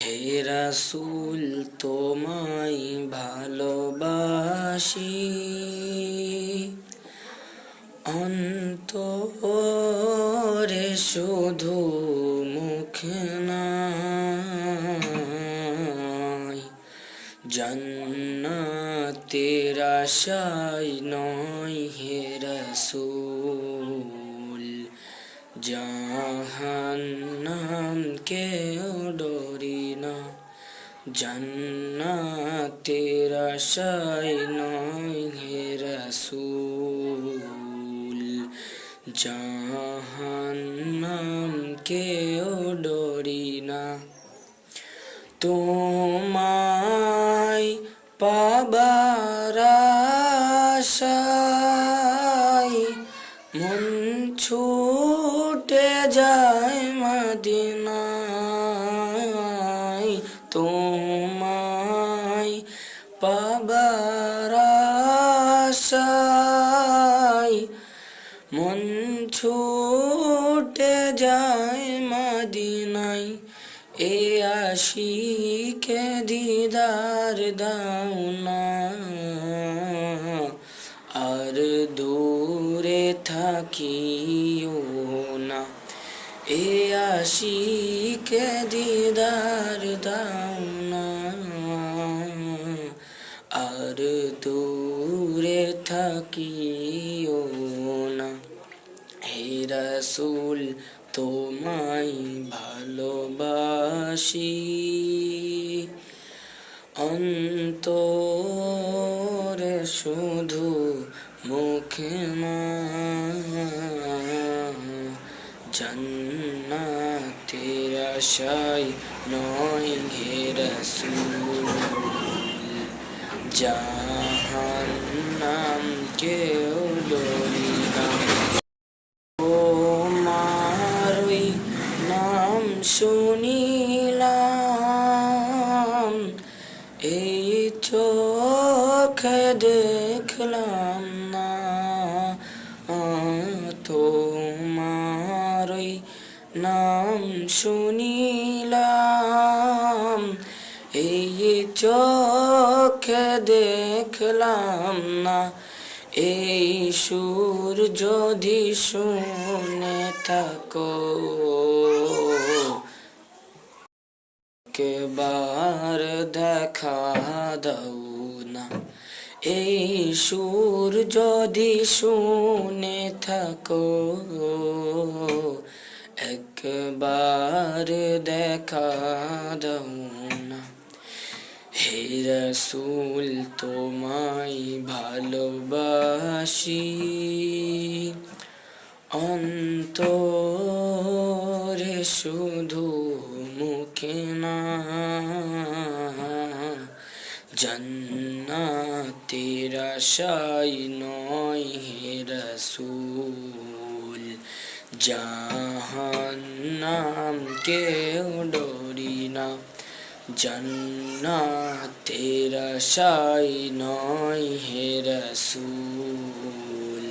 হে রাসূল, তোমায় ভালোবাসি। অন্তরে শুধু মুখে নাই, জান্নাতের আশায় নয় হে রাসূল, জাহান্নাম কেউ জান্নাতের আশায় নয় হে রাসূল। জাহান্নাম কেউ ডরি না। তোমায় পাবার আশায় মন ছুটে যায় মদিনায়। পাবার মন ছুটে যায় মদিনায়। এ আশিকে দিদার দাও না। আর দূরে থাকিও না। এ আশিকে দিদার দাও থাকিও না। হে রাসূল তোমায় ভালোবাসি। অন্তরে শুধু মুখে না নয় হে রাসূল। জাহান্নাম কেউ ডরি না তোমারই নাম শুনিলাম, এই চোখে দেখলাম না। তোমারই নাম শুনিলাম, এই চোখে দেখলাম না। এই সুর যদি শুনে থাকো কেবার দেখা দাও না। এই সুর যদি শুনে থাকো, একবার দেখা দাও হে রাসূল, তোমায় ভালোবাসি। অন্তরে শুধু মুখে না, জান্নাতের আশায় নয় হে রাসূল। জাহান্নাম কেউ ডরি না। জান্নাতের সাই নয় হে রসুল।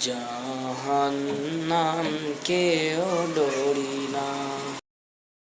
জাহান্নাম কেউ ডরি